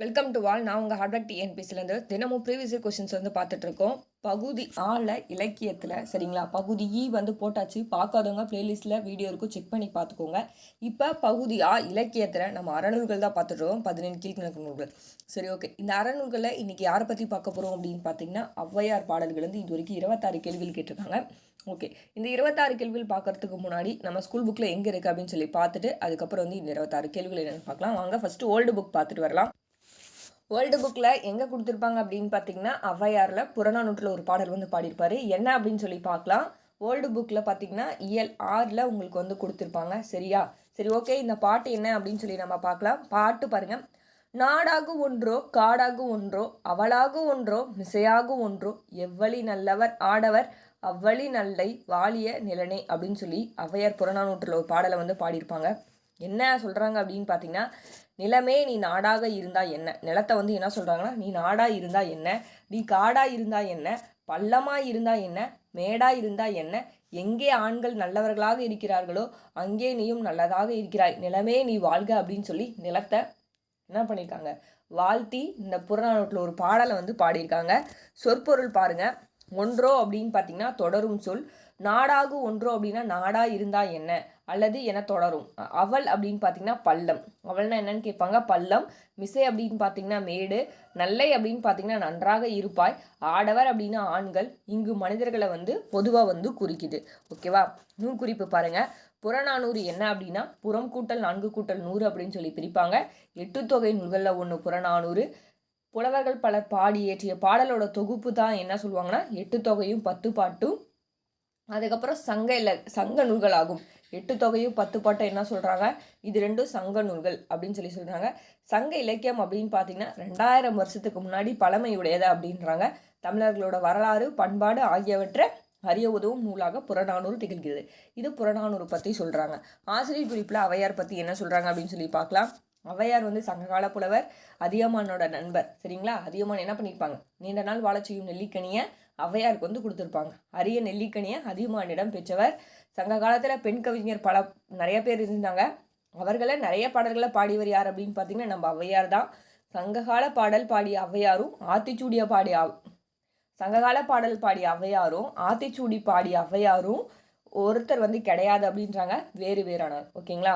Welcome to வால் நான் உங்கள் hardware டிஎன்பிசிலேருந்து தினமும் ப்ரீவியஸ் கொஷின்ஸ் வந்து பார்த்துட்ருக்கோம் பகுதி ஆல இலக்கியத்தில் சரிங்களா? பகுதி இ வந்து போட்டாச்சு. பார்க்காதவங்க பிளேலிஸ்ட்டில் வீடியோ இருக்கும். செக் பண்ணி பார்த்துக்கோங்க. இப்போ பகுதி ஆ இலக்கியத்தில் நம்ம அறநூல்கள் தான் பார்த்துட்டு இருக்கோம். பதினேழு கீழ்கணக்கு நூல்கள். சரி ஓகே இந்த அறநூல்களில் இன்றைக்கி யாரை பற்றி பார்க்க போகிறோம் அப்படின்னு பார்த்தீங்கன்னா ஔவையார் பாடல்கள் வந்து இது வரைக்கும் இருபத்தாறு கேள்விகள் கேட்டிருக்காங்க. ஓகே இந்த இருபத்தாறு கேள்விகள் பார்க்கறதுக்கு முன்னாடி நம்ம ஸ்கூல் புக்கில் எங்கே இருக்குது அப்படின்னு சொல்லி பார்த்துட்டு அதுக்கப்புறம் வந்து இந்த இருபத்தாறு கேள்விகள் என்னென்னு பார்க்கலாம். வாங்க ஃபஸ்ட்டு ஓல்டு புக் பார்த்துட்டு வரலாம். வேர்ல்டு புக்கில் எங்கே கொடுத்துருப்பாங்க அப்படின்னு பார்த்தீங்கன்னா ஔவையாரில் புறநானூற்றில் ஒரு பாடல் வந்து பாடியிருப்பார். என்ன அப்படின்னு சொல்லி பார்க்கலாம் வேர்ல்டு புக்கில் பார்த்தீங்கன்னா இயல் ஆறில் உங்களுக்கு வந்து கொடுத்துருப்பாங்க. சரியா? சரி ஓகே இந்த பாட்டு என்ன அப்படின்னு சொல்லி நம்ம பார்க்கலாம் பாட்டு பாருங்கள் நாடாகு ஒன்றோ காடாகு ஒன்றோ அவளாகு ஒன்றோ மிசையாகு ஒன்றோ எவ்வளி நல்லவர் ஆடவர் அவ்வளி நல்லை வாலிய நிலனே அப்படின்னு சொல்லி ஔவையார் புறநானூற்றில் ஒரு பாடலை வந்து பாடியிருப்பாங்க. என்ன சொல்கிறாங்க அப்படின்னு பார்த்தீங்கன்னா நிலமே நீ நாடாக இருந்தா என்ன? நிலத்தை வந்து என்ன சொல்கிறாங்கன்னா நீ நாடாக இருந்தா என்ன? நீ காடாக இருந்தா என்ன? பள்ளமாக இருந்தா என்ன? மேடாக இருந்தா என்ன? எங்கே ஆண்கள் நல்லவர்களாக இருக்கிறார்களோ அங்கே நீயும் நல்லதாக இருக்கிறாய். நிலமே நீ வாழ்க அப்படின்னு சொல்லி நிலத்தை என்ன பண்ணியிருக்காங்க வாழ்த்தி இந்த புறநானூற்றில் ஒரு பாடலை வந்து பாடியிருக்காங்க. சொற்பொருள் பாருங்க. ஒன்றோ அப்படின்னு பார்த்தீங்கன்னா தொடரும் சொல். நாடாகு ஒன்றோ அப்படின்னா நாடா இருந்தா என்ன? அல்லது என தொடரும். அவள் அப்படின்னு பார்த்தீங்கன்னா பள்ளம். அவள்னா என்னன்னு கேட்பாங்க? பள்ளம். மிசை அப்படின்னு பார்த்தீங்கன்னா மேடு. நல்லை அப்படின்னு பார்த்தீங்கன்னா நன்றாக இருப்பாய். ஆடவர் அப்படின்னா ஆண்கள். இங்கு மனிதர்களை வந்து பொதுவாக வந்து குறிக்குது. ஓகேவா நூல் குறிப்பு பாருங்கள் புறநானூறு என்ன அப்படின்னா புறம் கூட்டல் நான்கு கூட்டல் நூறு அப்படின்னு சொல்லி பிரிப்பாங்க. எட்டு தொகை நூல்களில் ஒன்று புறநானூறு. புலவர்கள் பலர் பாடி இயற்றிய பாடலோட தொகுப்பு தான் என்ன சொல்லுவாங்கன்னா எட்டு தொகையும் பத்து பாட்டும் அதுக்கப்புறம் சங்க இல சங்க நூல்கள் ஆகும் எட்டு தொகையும் பத்து பாட்டை என்ன சொல்கிறாங்க இது ரெண்டும் சங்க நூல்கள் அப்படின்னு சொல்லி சொல்கிறாங்க சங்க இலக்கியம் அப்படின்னு பார்த்தீங்கன்னா ரெண்டாயிரம் வருஷத்துக்கு முன்னாடி பழமையுடையது அப்படின்றாங்க. தமிழர்களோட வரலாறு பண்பாடு ஆகியவற்றை அறிய உதவும் நூலாக புறநானூறு திகழ்கிறது. இது புறநானூறு பற்றி சொல்கிறாங்க ஆசிரியர் குறிப்பில் அவையார் பற்றி என்ன சொல்கிறாங்க அப்படின்னு சொல்லி பார்க்கலாம் அவையார் வந்து சங்ககால புலவர் அதியமானோட நண்பர். சரிங்களா? அதியமான் என்ன பண்ணியிருப்பாங்க நீண்ட நாள் வாழ செய்யும் நெல்லிக்கனியை ஔவையாருக்கு வந்து கொடுத்துருப்பாங்க. அரிய நெல்லிக்கனியை அதியமானிடம் பெற்றவர். சங்க காலத்தில் பெண் கவிஞர் பல நிறைய பேர் இருந்தாங்க. அவர்களை நிறைய பாடல்களை பாடியவர் யார் அப்படின்னு பார்த்தீங்கன்னா நம்ம ஔவையார் தான். சங்ககால பாடல் பாடிய ஔவையாரும் ஆத்திச்சூடிய பாடிய சங்ககால பாடல் பாடிய ஔவையாரும் ஆத்திச்சூடி பாடிய ஔவையாரும் ஒருத்தர் வந்து கிடையாது அப்படின்றாங்க. வேறு வேறானார் ஓகேங்களா?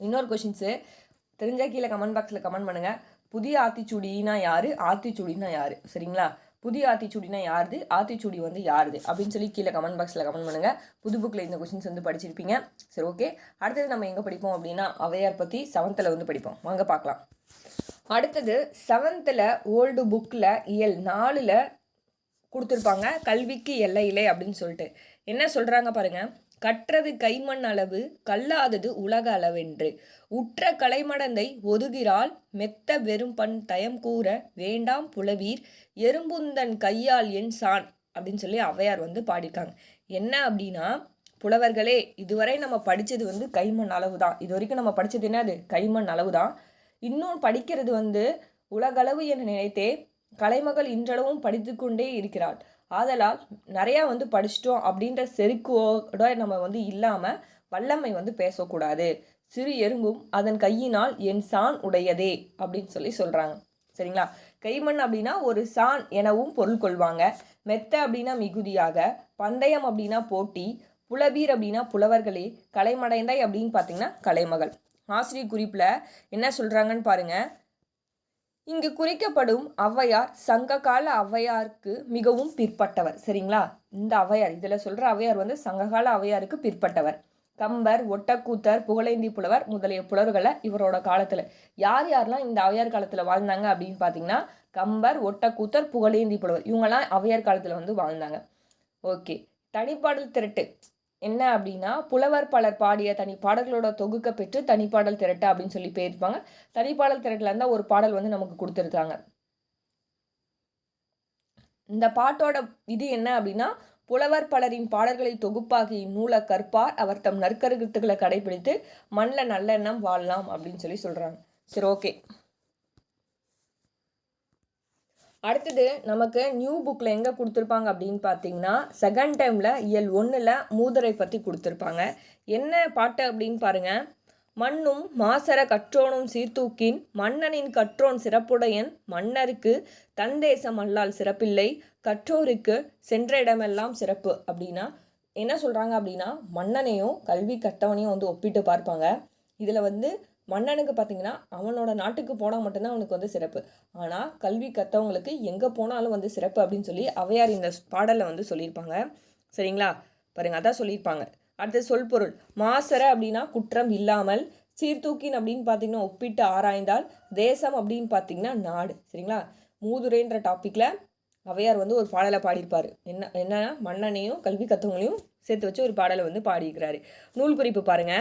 இன்னொரு கொஷின்ஸு தெரிஞ்ச கீழே கமெண்ட் பாக்ஸில் கமெண்ட் பண்ணுங்கள் புதிய ஆத்திச்சூடினா யார்? ஆத்திச்சூடினா யார்? சரிங்களா? புதிய ஆத்திச்சூடினா யாருது? ஆத்திச்சூடி வந்து யாருது? அப்படின்னு சொல்லி கீழே கமெண்ட் பாக்ஸில் கமெண்ட் பண்ணுங்கள் புது புக்கில் இந்த கொஷின்ஸ் வந்து படிச்சிருப்பீங்க. சரி ஓகே அடுத்தது நம்ம எங்கே படிப்போம் அப்படின்னா அவையார் பற்றி செவன்த்தில் வந்து படிப்போம். வாங்க பார்க்கலாம். அடுத்தது செவன்த்தில் ஓல்டு புக்கில் இயல் நாலில் கொடுத்துருப்பாங்க. கல்விக்கு எல்லையிலே அப்படின்னு சொல்லிட்டு. என்ன சொல்கிறாங்க பாருங்கள் கற்றது கைமண் அளவு கல்லாதது உலக அளவென்று. உற்ற கலைமடந்தை ஒதுகிறாள் மெத்த வெறும் பண் தயம் கூற வேண்டாம் புலவீர் எறும்புந்தன் கையால் என் சான் அப்படின்னு சொல்லி ஔவையார் வந்து பாடியிருக்காங்க. என்ன அப்படின்னா புலவர்களே இதுவரை நம்ம படித்தது வந்து கைமண் அளவு தான் இது வரைக்கும் நம்ம படித்தது என்னது? கைமண் அளவு தான் இன்னும் படிக்கிறது வந்து உலகளவு என நினைத்தே கலைமகள் இன்றளவும் படித்து கொண்டே இருக்கிறாள். ஆதலால் நிறையா வந்து படிச்சிட்டோம் அப்படின்ற செருக்கோட நம்ம வந்து இல்லாமல் வல்லமை வந்து பேசக்கூடாது. சிறு எறும்பும் அதன் கையினால் என் சான் உடையதே அப்படின்னு சொல்லி சொல்கிறாங்க சரிங்களா? கைமண் அப்படின்னா ஒரு சான் எனவும் பொருள் கொள்வாங்க. மெத்த அப்படின்னா மிகுதியாக பந்தயம் அப்படின்னா போட்டி புலபீர் அப்படின்னா புலவர்களே கலைமடைந்தாய் அப்படின்னு பார்த்தீங்கன்னா கலைமகள். ஆசிரியர் குறிப்பில் என்ன சொல்கிறாங்கன்னு பாருங்கள் இங்கு குறிக்கப்படும் ஔவையார் சங்க கால ஔவையாருக்கு மிகவும் பிற்பட்டவர். சரிங்களா? இந்த ஔவையார் இதில் சொல்கிற ஔவையார் வந்து சங்ககால ஔவையாருக்கு பிற்பட்டவர். கம்பர் ஒட்டக்கூத்தர் புகழேந்தி புலவர் முதலிய புலவர்களை இவரோட காலத்தில். யார் யாரெல்லாம் இந்த அவையார் காலத்தில் வாழ்ந்தாங்க அப்படின்னு பார்த்தீங்கன்னா கம்பர் ஒட்டக்கூத்தர் புகழேந்தி புலவர் இவங்கெல்லாம் அவையார் காலத்தில் வந்து வாழ்ந்தாங்க. ஓகே. தனிப்பாடல் திரட்டு. என்ன அப்படின்னா புலவர் பலர் பாடிய தனி பாடல்களோட தொகுக்க பெற்று தனிப்பாடல் திரட்டு அப்படின்னு சொல்லி போயிருப்பாங்க தனிப்பாடல் திரட்டில் இருந்தால் ஒரு பாடல் வந்து நமக்கு கொடுத்துருக்காங்க. இந்த பாட்டோட இது என்ன அப்படின்னா புலவர் பலரின் பாடல்களை தொகுப்பாகி நூலை கற்பார் அவர் தம் நற்கருத்துக்களை கடைபிடித்து மண்ணில் நல்லெண்ணம் வாழலாம் அப்படின்னு சொல்லி சொல்கிறாங்க சரி ஓகே. அடுத்தது நமக்கு நியூ புக்கில் எங்கே கொடுத்துருப்பாங்க அப்படின்னு பார்த்தீங்கன்னா செகண்ட் டைமில் இயல் ஒன்றில் மூதரை பற்றி கொடுத்துருப்பாங்க. என்ன பாட்டு அப்படின்னு பாருங்கள் மண்ணும் மாசர கற்றோனும் சீர்தூக்கின் மன்னனின் கற்றோன் சிறப்புடையன் மன்னருக்கு தன் தேசம் அல்லால் சிறப்பில்லை கற்றோருக்கு சென்ற இடமெல்லாம் சிறப்பு அப்படின்னா என்ன சொல்கிறாங்க அப்படின்னா மன்னனையும் கல்வி கட்டவனையும் வந்து ஒப்பிட்டு பார்ப்பாங்க. இதில் வந்து மன்னனுக்கு பார்த்தீங்கன்னா அவனோட நாட்டுக்கு போனால் மட்டும்தான் அவனுக்கு வந்து சிறப்பு. ஆனால் கல்வி கற்றவங்களுக்கு எங்கே போனாலும் வந்து சிறப்பு அப்படின்னு சொல்லி அவையார் இந்த பாடலில் வந்து சொல்லியிருப்பாங்க. சரிங்களா? பாருங்கள் அதான் சொல்லியிருப்பாங்க. அடுத்தது சொல்பொருள் மாசர அப்படின்னா குற்றம் இல்லாமல் சீர்தூக்கின் அப்படின்னு பார்த்தீங்கன்னா ஒப்பிட்டு ஆராய்ந்தால் தேசம் அப்படின்னு பார்த்தீங்கன்னா நாடு. சரிங்களா? மூதுரைன்ற டாப்பிக்கில் அவையார் வந்து ஒரு பாடலை பாடியிருப்பார். என்ன என்னன்னா மன்னனையும் கல்வி கற்றவங்களையும் சேர்த்து வச்சு ஒரு பாடலை வந்து பாடியிருக்கிறாரு. நூல் குறிப்பு பாருங்க.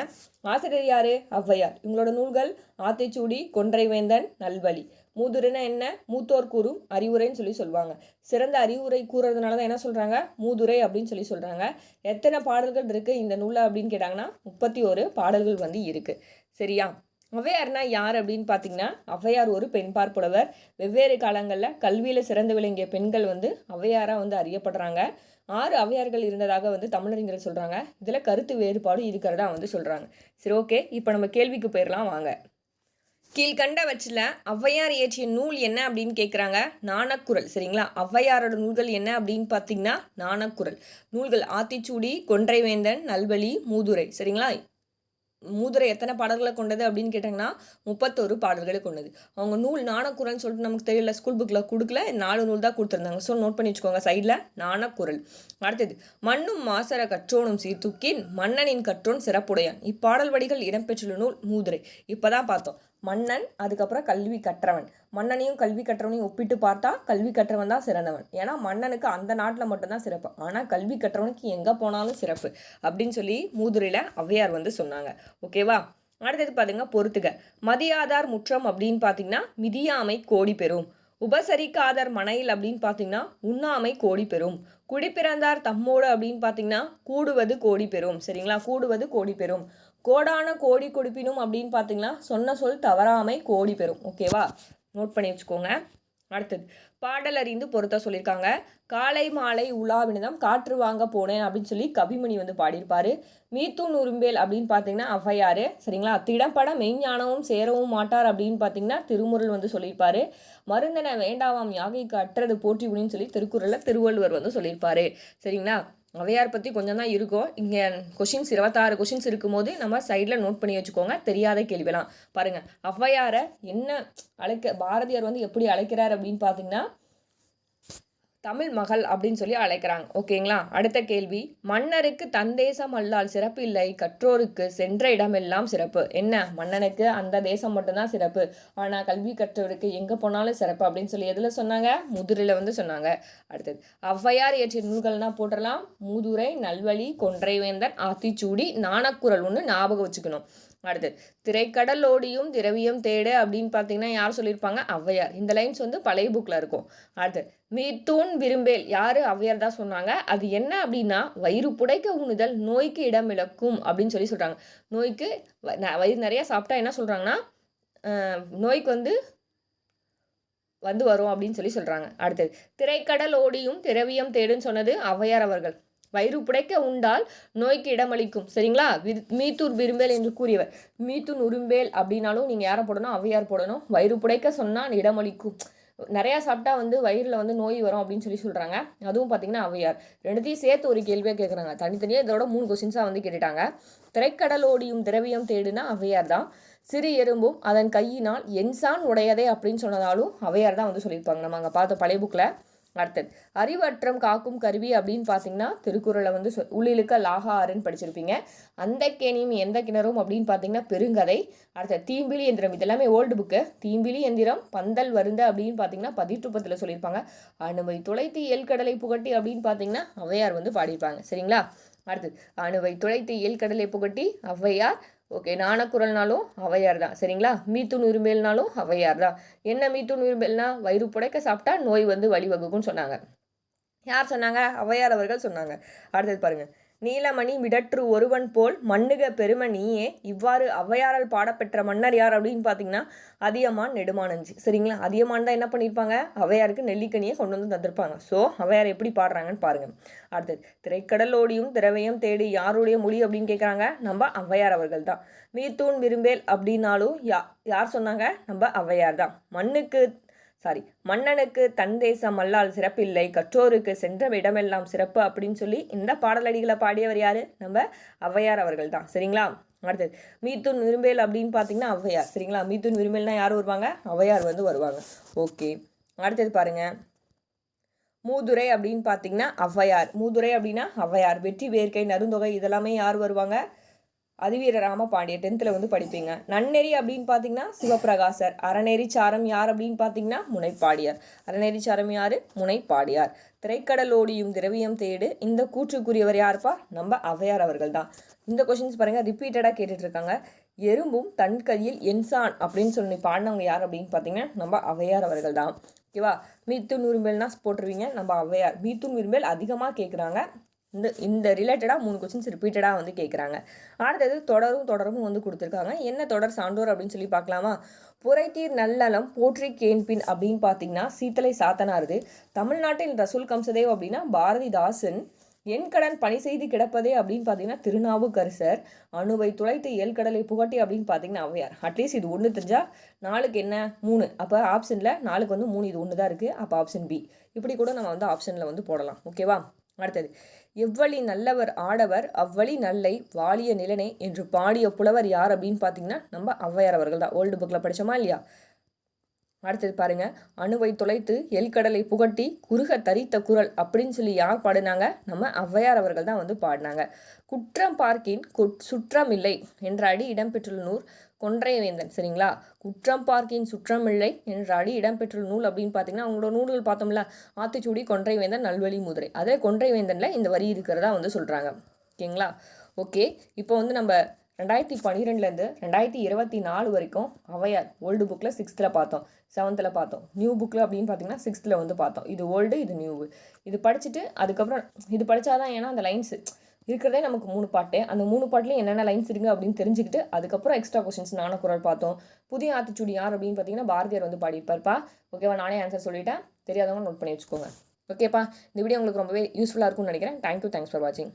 ஆசிரியர் யாரு? ஔவையார். இவங்களோட நூல்கள் ஆத்திச்சூடி கொன்றைவேந்தன் நல்வழி. மூதுரைனா என்ன? மூத்தோர் கூறும் அறிவுரைன்னு சொல்லி சொல்லுவாங்க. சிறந்த அறிவுரை கூறுறதுனால தான் என்ன சொல்கிறாங்க மூதுரை அப்படின்னு சொல்லி சொல்கிறாங்க எத்தனை பாடல்கள் இருக்குது இந்த நூலில் அப்படின்னு கேட்டாங்கன்னா முப்பத்தி ஒரு பாடல்கள் வந்து இருக்குது சரியா? ஔவையார்னா யார் அப்படின்னு பார்த்தீங்கன்னா ஔவையார் ஒரு பெண் பார்ப்புலவர். வெவ்வேறு காலங்களில் கல்வியில் சிறந்து விளங்கிய பெண்கள் வந்து ஔவையாராக வந்து அறியப்படுறாங்க. ஆறு ஔவையார்கள் இருந்ததாக வந்து தமிழறிஞர்கள் சொல்கிறாங்க இதில் கருத்து வேறுபாடு இருக்கிறதா வந்து சொல்கிறாங்க சரி ஓகே. இப்போ நம்ம கேள்விக்கு போயிடலாம் வாங்க. கீழ்கண்டவற்றில் ஔவையார் இயற்றிய நூல் என்ன அப்படின்னு கேட்குறாங்க நாணக்குரல் சரிங்களா? ஔவையாரோட நூல்கள் என்ன அப்படின்னு பார்த்தீங்கன்னா நாணக்குரல் நூல்கள் ஆத்திச்சூடி கொன்றைவேந்தன் நல்வழி மூதுரை. சரிங்களா? மூதுரை எத்தனை பாடல்களை கொண்டது அப்படின்னு கேட்டாங்கன்னா முப்பத்தொரு பாடல்களை கொண்டது. அவங்க நூல் நாணக்குரல்னு சொல்லிட்டு நமக்கு தெரியல ஸ்கூல் புக்கில் கொடுக்கல நாலு நூல் தான் கொடுத்துருந்தாங்க. ஸோ நோட் பண்ணி வச்சுக்கோங்க சைடில் நாணக்குரல் அடுத்தது மண்ணும் மாசர கற்றோனும் சீர்தூக்கின் மன்னனின் கற்றோன் சிறப்புடையான். இப்பாடல் வடிகள் இடம்பெற்றுள்ள நூல் மூதுரை. இப்போ தான் பார்த்தோம். மன்னன் அதுக்கப்புறம் கல்வி கற்றவன். மன்னனையும் கல்வி கற்றவனையும் ஒப்பிட்டு பார்த்தா கல்வி கற்றவன் தான் சிறந்தவன். ஏன்னா மன்னனுக்கு அந்த நாட்டில் மட்டும்தான் சிறப்பு. ஆனால் கல்வி கற்றவனுக்கு எங்கே போனாலும் சிறப்பு அப்படின்னு சொல்லி மூதுரையில் ஔவையார் வந்து சொன்னாங்க. ஓகேவா அடுத்தது பார்த்துங்க பொறுத்துக. மதியாதார் முற்றம் அப்படின்னு பார்த்தீங்கன்னா மிதியாமை கோடி பெறும். உபசரிக்காதார் மனையில் அப்படின்னு பார்த்தீங்கன்னா உண்ணாமை கோடி பெறும். குடிப்பிறந்தார் தம்மோடு அப்படின்னு பார்த்தீங்கன்னா கூடுவது கோடி பெறும். சரிங்களா? கூடுவது கோடி பெறும். கோடான கோடி கொடுப்பினும் அப்படின்னு பார்த்தீங்கன்னா சொன்ன சொல் தவறாமை கோடி பெறும். ஓகேவா நோட் பண்ணி வச்சுக்கோங்க. அடுத்தது பாடல் அறிந்து பொருத்த சொல்லியிருக்காங்க. காலை மாலை உலாவினதம் காற்று வாங்க போனேன் அப்படின்னு சொல்லி கபிமணி வந்து பாடியிருப்பாரு. மீத்தூன் உரும்பேல் அப்படின்னு பார்த்தீங்கன்னா ஔவையார் சரிங்களா? திடப்பட மெய்ஞானமும் சேரவும் மாட்டார் அப்படின்னு பார்த்தீங்கன்னா திருமுருள் வந்து சொல்லியிருப்பாரு. மருந்தனை வேண்டாவாம் யாகைக்கு அற்றது போற்றி உனின்னு சொல்லி திருக்குறளில் திருவள்ளுவர் வந்து சொல்லியிருப்பாரு. சரிங்களா? அவையார் பற்றி கொஞ்சம் தான் இருக்கும். இங்கே கொஷின்ஸ் இருபத்தாறு கொஷின்ஸ் இருக்கும்போது நம்ம சைடில் நோட் பண்ணி வச்சுக்கோங்க. தெரியாத கேள்விலாம் பாருங்கள் ஔவையாரை என்ன அழைக்க பாரதியார் வந்து எப்படி அழைக்கிறார் அப்படின்னு பார்த்தீங்கன்னா தமிழ் மகள் அப்படின்னு சொல்லி அழைக்கிறாங்க. ஓகேங்களா? அடுத்த கேள்வி. மன்னருக்கு தந்தேசம் அல்லால் சிறப்பு இல்லை. கற்றோருக்கு சென்ற இடமெல்லாம் சிறப்பு. என்ன? மன்னனுக்கு அந்த தேசம் மட்டும்தான் சிறப்பு. ஆனால் கல்வி கற்றோருக்கு எங்கே போனாலும் சிறப்பு அப்படின்னு சொல்லி எதில் சொன்னாங்க? முதுரையில் வந்து சொன்னாங்க. அடுத்தது. ஔவையார் இயற்றிய நூல்கள்னால் போட்டுடலாம் மூதுரை நல்வழி கொன்றைவேந்தன் ஆத்திச்சூடி நாணக்குரல் ஒன்று ஞாபகம் வச்சுக்கணும். அடுத்து திரைக்கடலோடியும் திரவியம் தேடு அப்படின்னு பார்த்தீங்கன்னா யார் சொல்லியிருப்பாங்க? ஔவையார். இந்த லைன்ஸ் வந்து பழைய புக்கில் இருக்கும். அடுத்து மீத்தூன் விரும்பேல் யார்? ஔவையார் தான் சொன்னாங்க. அது என்ன அப்படின்னா வயிறு புடைக்க உண்ணுதல் நோய்க்கு இடம் இழக்கும் அப்படின்னு சொல்லி சொல்கிறாங்க நோய்க்கு வயிறு நிறையா சாப்பிட்டா என்ன சொல்கிறாங்கன்னா நோய்க்கு வந்து வந்து வரும் அப்படின்னு சொல்லி சொல்கிறாங்க அடுத்தது திரைக்கடல் ஓடியும் திரவியம் தேடுன்னு சொன்னது ஔவையார் அவர்கள். வயிறு புடைக்க உண்டால் நோய்க்கு இடமளிக்கும். சரிங்களா? விரு மீத்தூர் விரும்பேல் என்று கூறியவர். மீத்தூர் உரும்பேல் அப்படின்னாலும் நீங்கள் யாரை போடணும்? அவையார் போடணும். வயிறு புடைக்க சொன்னால் இடமளிக்கும். நிறையா சாப்பிட்டா வந்து வயிறில் வந்து நோய் வரும் அப்படின்னு சொல்லி சொல்கிறாங்க அதுவும் பார்த்தீங்கன்னா அவையார் ரெண்டுத்தையும் சேர்த்து ஒரு கேள்வியாக கேட்குறாங்க தனித்தனியாக இதோட மூணு கொஸ்டின்ஸாக வந்து கேட்டுட்டாங்க. திரைக்கடலோடியும் திரவியம் தேடுனா அவையார் தான். சிறு எறும்பும் அதன் கையினால் என்சான் உடையதே அப்படின்னு சொன்னதாலும் அவையார் தான் வந்து சொல்லியிருப்பாங்க. நம்ம அங்கே பார்த்த பழைய புக்கில் அடுத்தது அறிவற்றம் காக்கும் கருவி அப்படின்னு பார்த்தீங்கன்னா திருக்குறளை வந்து சொ உள்ளிழுக்க லாகா ஆறுன்னு படிச்சிருப்பீங்க. அந்த கேணியும் எந்த கிணறும் அப்படின்னு பார்த்தீங்கன்னா பெருங்கதை. அடுத்த தீம்பிலி எந்திரம் இதெல்லாமே ஓல்டு புக்கு தீம்பிலி எந்திரம் பந்தல் வருந்த அப்படின்னு பார்த்தீங்கன்னா பதிற்றுப்பத்தில் சொல்லியிருப்பாங்க. அணுவை துளைத்து கடலை புகட்டி அப்படின்னு பார்த்தீங்கன்னா அவையார் வந்து பாடியிருப்பாங்க. சரிங்களா? அடுத்து அணுவை துளைத்து கடலை புகட்டி ஔவையார் ஓகே நாணக்குரல்னாலும் அவையார் தான் சரிங்களா? மீத்துன் உரிமையல்னாலும் அவையார் தான் என்ன மீத்துன் உரிமையல்னா? வயிறு புடைக்க சாப்பிட்டா நோய் வந்து வழிவகுக்கும்னு சொன்னாங்க. யார் சொன்னாங்க? அவையார் அவர்கள் சொன்னாங்க. அடுத்தது பாருங்கள் நீலமணி விடற்று ஒருவன் போல் மண்ணுக பெருமை நீயே. இவ்வாறு ஔவையாரால் பாடப்பெற்ற மன்னர் யார் அப்படின்னு பார்த்தீங்கன்னா அதியமான் நெடுமானஞ்சி. சரிங்களா? அதியமான் தான் என்ன பண்ணியிருப்பாங்க அவையாருக்கு நெல்லிக்கனியை கொண்டு வந்து தந்திருப்பாங்க. ஸோ அவையார் எப்படி பாடுறாங்கன்னு பாருங்கள் அடுத்தது திரைக்கடலோடியும் திரவையும் தேடி யாருடைய மொழி அப்படின்னு கேட்குறாங்க நம்ம ஔவையார் அவர்கள் தான். மீத்தூன் விரும்பேல் அப்படின்னாலும் யா யார் சொன்னாங்க? நம்ம ஔவையார் தான். மண்ணுக்கு சாரி மன்னனுக்கு தன் தேசம் அல்லால் சிறப்பில்லை. கற்றோருக்கு சென்ற இடமெல்லாம் சிறப்பு அப்படின்னு சொல்லி இந்த பாடலடிகளை பாடியவர் யார்? நம்ம ஔவையார் அவர்கள் தான் சரிங்களா? அடுத்தது. மீத்துன் விரும்பேல் அப்படின்னு பார்த்தீங்கன்னா ஔவையார். சரிங்களா? மீத்துன் விரும்பேல்னா யார் வருவாங்க? ஔவையார் வந்து வருவாங்க. ஓகே. அடுத்தது பாருங்கள் மூதுரை அப்படின்னு பார்த்தீங்கன்னா ஔவையார். மூதுரை அப்படின்னா ஔவையார். வெற்றி வேர்க்கை நருந்தொகை இதெல்லாமே யார் வருவாங்க? அதிவீர ராம பாண்டிய டென்த்தில் வந்து படிப்பீங்க. நன்னெறி அப்படின்னு பார்த்தீங்கன்னா சிவபிரகாசர் அறநெறி சாரம் யார் அப்படின்னு பார்த்தீங்கன்னா முனைப்பாடியார். அறநெறி சாரம் யார்? முனைப்பாடியார். திரைக்கடலோடியும் திரவியம் தேடு. இந்த கூற்றுக்குரியவர் யாருப்பா? நம்ம ஔவையார் அவர்கள் தான் இந்த கொஷின்ஸ் பாருங்கள் ரிப்பீட்டடாக கேட்டுட்ருக்காங்க. எறும்பும் தன் கையில் என்சான் அப்படின்னு சொல்லி பாடினவங்க யார் அப்படின்னு பார்த்தீங்கன்னா நம்ம அவையார் அவர்கள் தான் ஓகேவா மீத்துன் விரும்பல்னா போட்டுருவீங்க. நம்ம அவையார் மீத்துன் விரும்பல் அதிகமாக கேட்குறாங்க இந்த இந்த ரிலேட்டடாக மூணு கொஸ்டின்ஸ் ரிப்பீட்டடாக வந்து கேட்குறாங்க அடுத்தது தொடரும் தொடரும் வந்து கொடுத்துருக்காங்க. என்ன தொடர் சான்றோர் அப்படின்னு சொல்லி பார்க்கலாமா புரைத்தீர் நல்லலம் போற்றி கேன்பின் அப்படின்னு பார்த்தீங்கன்னா சீத்தலை சாத்தனாருது. தமிழ்நாட்டில் ரசூல் கம்சதேவ் அப்படின்னா பாரதிதாசன் என் கடன் பணி செய்து கிடப்பதே அப்படின்னு பார்த்தீங்கன்னா திருநாவுக்கரசர் அணுவை துளைத்து ஏழ்கடலை புகட்டி அப்படின்னு பார்த்தீங்கன்னா அவையார் அட்லீஸ்ட் இது ஒன்று தெரிஞ்சால் நாளுக்கு என்ன? மூணு. அப்போ ஆப்ஷனில் நாளுக்கு வந்து மூணு இது ஒன்று தான் இருக்குது அப்போ ஆப்ஷன் பி இப்படி கூட நம்ம வந்து ஆப்ஷனில் வந்து போடலாம். ஓகேவா அடுத்தது எவ்வழி நல்லவர் ஆடவர் அவ்வழி நல்லை வாலிய நிலனே என்று பாடிய புலவர் யார் அப்படின்னு பார்த்தீங்கன்னா நம்ம ஔவையார் அவர்கள் தான். ஓல்டு புக்கில் படித்தோமா இல்லையா? அடுத்தது பாருங்க. அணுவை தொலைத்து எல்கடலை புகட்டி குறுக தரித்த குரல் அப்படின்னு சொல்லி யார் பாடினாங்க? நம்ம ஔவையார் அவர்கள் தான் வந்து பாடினாங்க. குற்றம் பார்க்கின் சுற்றம் இல்லை என்ற அடி இடம்பெற்றுள்ள நூல் கொன்றையவேந்தன் சரிங்களா? குற்றம் பார்க்கின் சுற்றமில்லை என்ற அடி இடம்பெற்றுள்ள நூல் அப்படின்னு பார்த்தீங்கன்னா அவங்களோட நூல்கள் பார்த்தோம்ல ஆத்திச்சூடி கொன்றைவேந்தன் நல்வழி முதிரை. அதே கொன்றைவேந்தனில் இந்த வரி இருக்கிறதா வந்து சொல்கிறாங்க ஓகேங்களா? ஓகே இப்போ வந்து நம்ம ரெண்டாயிரத்தி பன்னிரெண்டுலேருந்து ரெண்டாயிரத்தி இருபத்தி நாலு வரைக்கும் அவையார் ஓல்டு புக்கில் சிக்ஸ்த்தில் பார்த்தோம். செவன்த்தில் பார்த்தோம். நியூ புக்கில் அப்படின்னு பார்த்தீங்கன்னா சிக்ஸ்த்தில் வந்து பார்த்தோம். இது ஓல்டு இது நியூ இது படிச்சுட்டு அதுக்கப்புறம் இது படித்தாதான் ஏன்னா அந்த லைன்ஸு இருக்கிறதே நமக்கு மூணு பாட்டு. அந்த மூணு பாட்டிலையும் என்னென்ன லைன்ஸ் இருக்குது அப்படின்னு தெரிஞ்சுக்கிட்டு அதுக்கப்புறம் எக்ஸ்ட்ரா கொஸ்டின்ஸ் நானும் குரல் பார்த்தோம். புதிய ஆத்திச்சூடி யார் அப்படின்னு பார்த்தீங்கன்னா பாரதியார் வந்து பாடிப்பார்ப்பா ஓகேவா நானே ஆன்சர் சொல்லிட்டேன். தெரியாதவங்க நோட் பண்ணி வச்சுக்கோங்க. ஓகேப்பா இந்த வீடியோ உங்களுக்கு ரொம்பவே யூஸ்ஃபுல்லாக இருக்கும்னு நினைக்கிறேன். தேங்க்யூ தேங்க்ஸ் ஃபார் வாட்சிங்